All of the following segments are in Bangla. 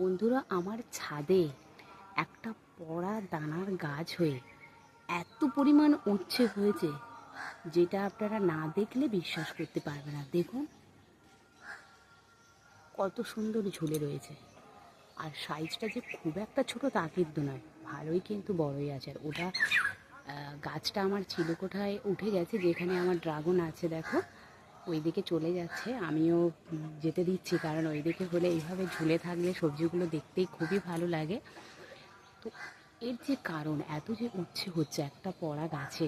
বন্ধুরা, আমার ছাদে একটা পড়া দানার গাছ হয়ে এত পরিমাণ উচ্ছে হয়েছে যেটা আপনারা না দেখলে বিশ্বাস করতে পারবে না। দেখুন, কত সুন্দর ঝুলে রয়েছে। আর সাইজটা যে খুব একটা ছোট তা কিন্তু নয়, ভালোই কিন্তু বড়ই আছে। আর ওটা গাছটা আমার ছিল কোঠায় উঠে গেছে, যেখানে আমার ড্রাগন আছে, দেখো। ওইদিকে চলে যাচ্ছে। আমিও যেতে দিচ্ছি কারণ ওইদিকে হলে এইভাবে ঝুলে থাকলে সবজিগুলো দেখতেই খুবই ভালো লাগে। তো এর যে কারণ, এত যে উচ্ছে হচ্ছে একটা পড়া গাছে,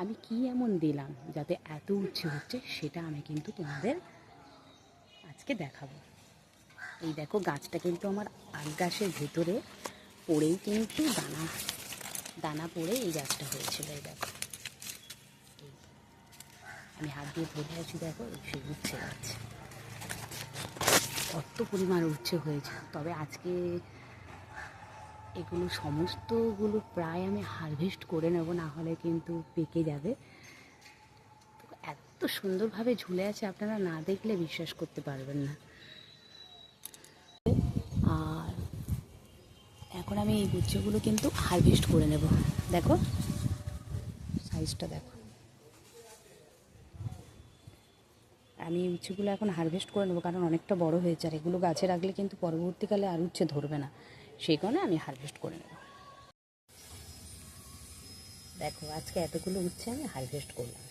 আমি কি এমন দিলাম যাতে এত উচ্ছে হচ্ছে সেটা আমি কিন্তু তোমাদের আজকে দেখাবো। এই দেখো গাছটা কিন্তু আমার আগ গাছের ভেতরে পড়েই কিন্তু দানা দানা পড়ে এই গাছটা হয়েছিল, এই দেখো। আমি হাত দিয়ে ধরে আছি, দেখো সেই উচ্ছে গাছ কত পরিমাণ উচ্ছে হয়েছে। তবে আজকে এগুলো সমস্তগুলো প্রায় আমি হারভেস্ট করে নেব, না হলে কিন্তু পেকে যাবে। এত সুন্দরভাবে ঝুলে আছে, আপনারা না দেখলে বিশ্বাস করতে পারবেন না। আর এখন আমি এই গুচ্ছগুলো কিন্তু হারভেস্ট করে নেব। দেখো সাইজটা দেখো। আমি উচ্ছেগুলো এখন হারভেস্ট করে নেব, কারণ অনেকটা বড় হয়েছে আর এগুলো গাছে রাখলে কিন্তু পরবর্তীকালে আর উচ্ছে ধরবে না। সেই কারণে আমি হারভেস্ট করে নেব। দেখো, আজকে এতগুলো উচ্ছে আমি হারভেস্ট করলাম।